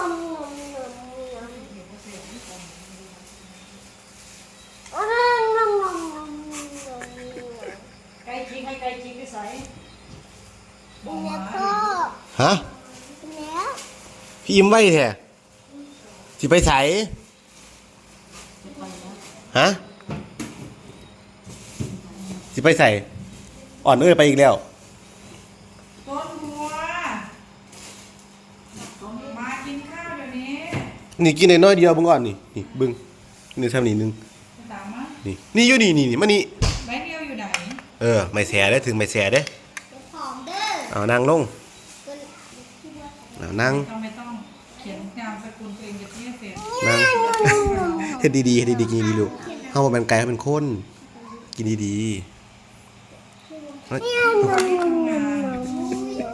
อมงอมงอมงอมอ้าวงอมงอไก่จริงให้ไก่จริงด้วใส่แล้วพ่อฮะ แล้วพี่ยิ้มไว้แท้สิไปใส่ฮะ สิไปใส่ อ่อนเอ้ยไปอีกแล้ว กินข้าวเดี๋ยวนี้นี่กินน้อยๆเดียวเบิ่งก่อนนี่นี่เบิ่งนี่ทำนี่หนึงตามมานี่นี่อยู่นี่นี่นี่มานี่ใบเดียวอยู่ไหนเออไม่แสได้ถึงไม่แสได้เอานั่งลงเอานั่งต้องไม่ต้องเขียนนามสกุลตัวเองจะที่ให้เสร็จนั่งเฮ็ดดีๆเฮ็ดดีๆกินดีๆลูกเฮาบ่แม่นไก่เฮาเป็นคนกินดีๆเฮ้ยพี่บัวไปเขีย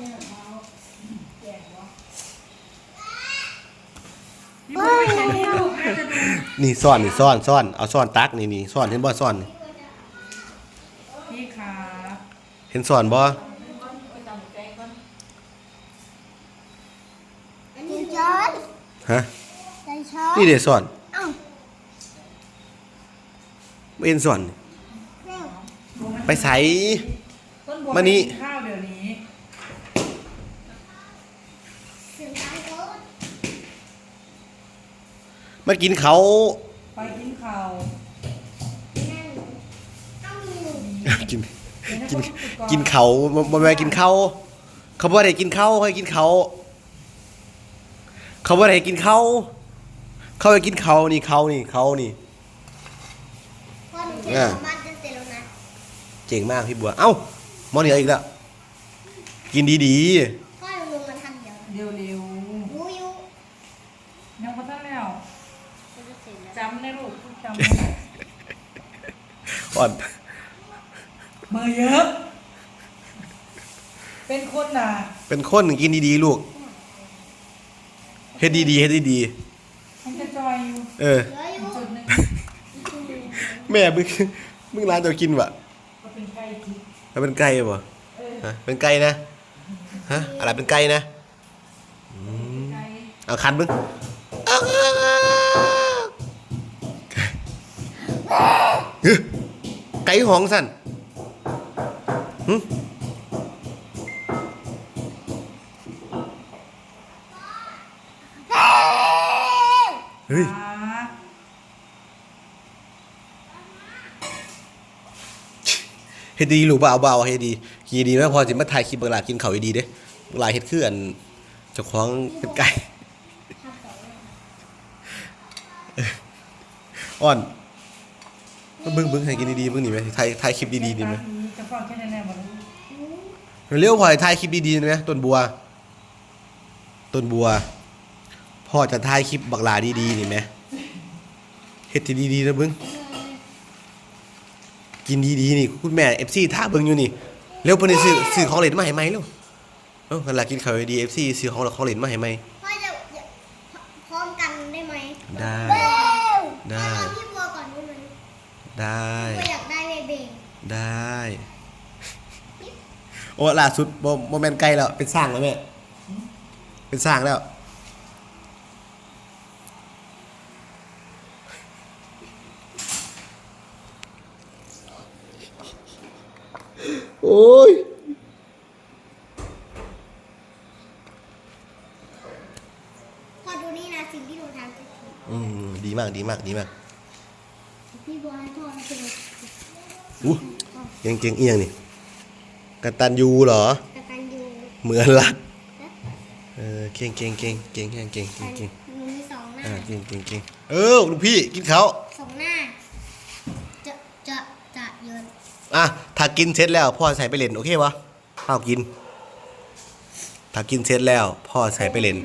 นให้ลูกแม่จะดูนี่ซ่อนนี่ซ่อนซ่อนเอาซ่อนตักนี่นี่ซ่อนเห็นบ่ซ่อนนี่พี่ครับเห็นซ่อนบ่ฮะนี่เด้ซ่อนบ่เห็นซ่อนนี่ไปใส่ต้นบัวมานี่ ไปกิข้าวเดี๋ยวนี้ มากินเขา ไปกินข้าวกิน กิน กินเขาบ่บ่แม่นกินเขาเขาบ่ได้กินเขาให้กินเขา เขาบ่ได้กินเขา เขาให้กินเขานี่เขานี่เขานี่ พ่อหนูเช็ดของบ้านจะเสร็จแล้วนะเจ๋งมากพี่บัว เอ้ามอเหนียวอีกแล้ว กินดีพ่อหนูลงมาทำเดี๋ยวนะ เร็วเร็ว รู้อยู่ ๆยังพัฒนแล้ว จะเสร็จแล้ว จำได้ลูก จำได้ๆอ่อนเมื่อเยอะ เป็นคนน่ะเป็นคนกินดีๆลูกเฮ็ดดีๆเฮ็ดดีมันจะจอยอยู่ๆเออ เหลืออยู่จุดหนึ่งแม่มึงมึงร้านเจะกินวะก็เป็นไก่จิกแล้วเป็นไก่บ่ฮะเป็นไก่นะฮะอะไรเป็นไก่นะไก่เอาคันมึงเก่หองสั่นหึเฮ้ย เฮ็ดดีลูกบ่เอาบ่เอาเฮ็ดดีกินดีแม่พอสิมาถ่ายคลิปเวลากินเขาวดีๆเด้เวลาเฮ็ดคืออันเจ้าของเป็นไก่ อ่อน บิ่งเบิ่งให้กินดีๆเบิ่งนี่ไหมถ่ายถ่ายคลิปดีๆนี่ไหมจะฟังแค่แน่ๆบ่รู้เร็วพอให้ถ่ายคลิปดีๆนี่ไหมต้นบัว ต้นบัว พ่อจะถ่ายคลิปบักหลาดีๆนี่ไหมเฮ็ดที่ดีๆนะเบิ่งกินดีๆนี่คุณแม่ FC ท่าเบิ่งอยู่นี่เร็วเพิ่นได้ซื้อซื้อของเล่นมาให้ใหม่เร็วเอ้าเวลากินข้าวดี FC ซื้อของของเล่นมาให้ใหม่พ่อจะจะพร้อมกันได้ไหมได้ เบ้ว ได้ พ่อรอพี่บัวก่อนได้ไหม ได้พ่ออยากได้เบเบงได้ โอ้ล่าสุดโมโมแมนไกลแล้ว เป็นสร้างแล้วแม่ เป็นสร้างแล้ว โอ้ยพ่อดูนี่นะสิ่งที่หนูทำคืออืมดีมากดีมากดีมากพี่บัวให้พ่ อนะคืออู้เก่งเก่งเอียงนี่กตันยูเหรอกตันยูเหมือนรักเออเก่งเก่งเก่งเก่งเก่งเก่งเก่งเก่งหนูมีสองหน้าอ่าเก่งเก่งเก่งเออลูกพี่กินเขาวสองหน้าจะจะจะเยินอะถ้ากินเสร็จแล้วพ่อใส่ไปเล่นโอเควะเอากิน ถ้ากินเสร็จแล้วพ่อใส่ไปเล่น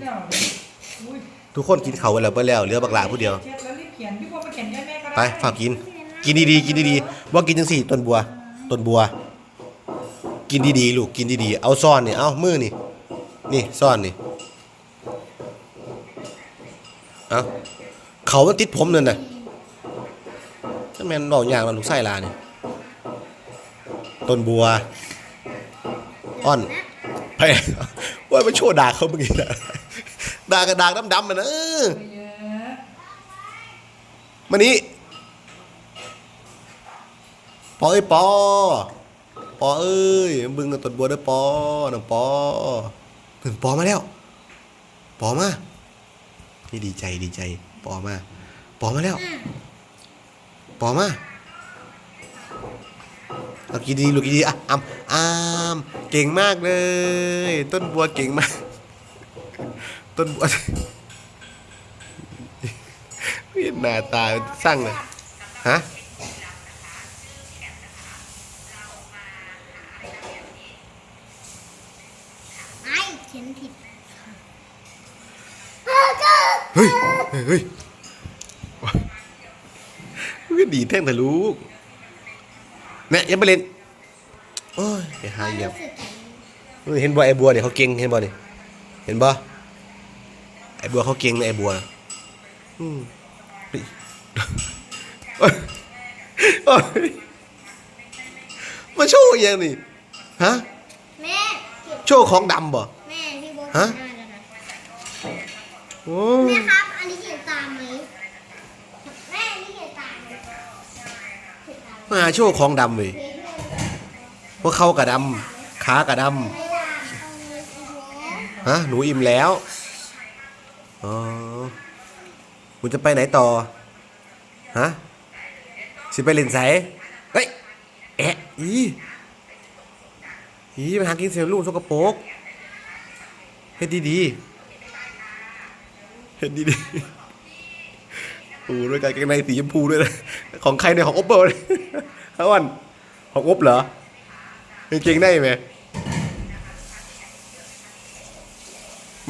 อุ้ยทุกคนกินเขาวกันแล้วเบิ่แล้วเหลือบักหลาผู้เดียวเช็ดแล้วรีบเขียนพี่บัวไปเขียนให้แม่ก็ ไปฝากกิน กินดีๆกินดีๆว่ากินจังสี่ต้นบัวต้นบัว กินดีๆลูกกินดีๆเอาซ่อนนี่เอามือนี่นี่ซ่อนนี่เอาเขามันติดผมนั่นน่ะถ้าแม่นดอกอย่างมันลูกไส้ลานี่ต้นบัวอ้อนไปว่ามาโชว์ด่าเขาเมื่อกี้นะด่ากับด่าดำๆมันนะเออไปเยอะมานี่ ปอเอ้ยปอปอเอ้ยมึงกับต้นบัวเด้อปอน้องปอถึงปอมาแล้ว ปอมานี่ดีใจดีใจ ปอมาปอมาแล้ว ปอมาเอากินดีลูกกินดีอะอ้ำอ้ำเก่งมากเลย ต้นบัวเก่งมาก ต้นบัวเวียนหน้าตาสร้างเลยฮะ ไอ้เขียนผิดเฮ้ย เฮ้ยเฮ้ยมันก็ดีแท่งแต่ลูกเนี่ยยังไปเล่นโอ้ยไปหาเหยียบเห็นบ่ไอ้บัวเนี่ยเขาเก่งเห็นบ่เนี่ยเห็นบ่ไอ้บัวเขาเก่งไอ้บัวอืมเฮ้ยมาโชว์ยังนี่ฮะแม่โชว์ของดำบ่ ฮะเขียนหน้าแล้วนะโอ้แม่ครับ อันนี้เขียนตามไหมแม่อันนี้เขียนตามไหมเขียนตามไหมมาโชว์ของดำเว้ยเขียนด้วยพวกเขากระดำขากระดไม่ได้เอาเงินเอาหัวำฮะหนูอิ่มแล้วอ๋อหนูจะไปไหนต่อฮะสิไปเล่นไสเฮ้ยแอะอีอีไปหากินเซลลูกสกปรก เฮ็ดดีๆเฮ็ดดีๆโอ้ด้วยการเกงในสีชมพูด้วยนะของใครเนี่ยของอบเปิลเลยฮะวันของอบเหรอกางเกงได้ไหม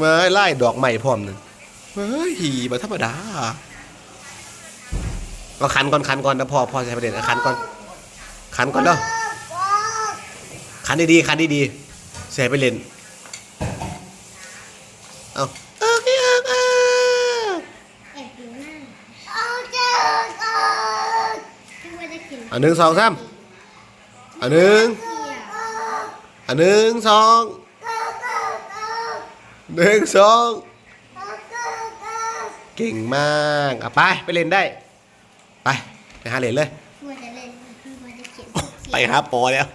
มาไล่ดอกใหม่พร้อมหนึ่งเฮ้ยหีมาธรรมดาเอาคันก่อนคันก่อนนะพอพอใช้ประเด็นคันก่อนคันก่อนเด้อคันดีๆคันดีๆใส่ไปเล่นเอาโอเคเอาเอา แอบดูหน้าเอาเจอเอาพี่ว่าจะเขียน อันหนึ่งสองสามอันหนึ่งเขียนอันหนึ่งสองหนึ่งสองเก่งมากอะไปไปเล่นได้ ไปไปหาเล่นเลยพี่ว่าจะเล่นพี่ว่าจะเขียนไปหาปอแล้ว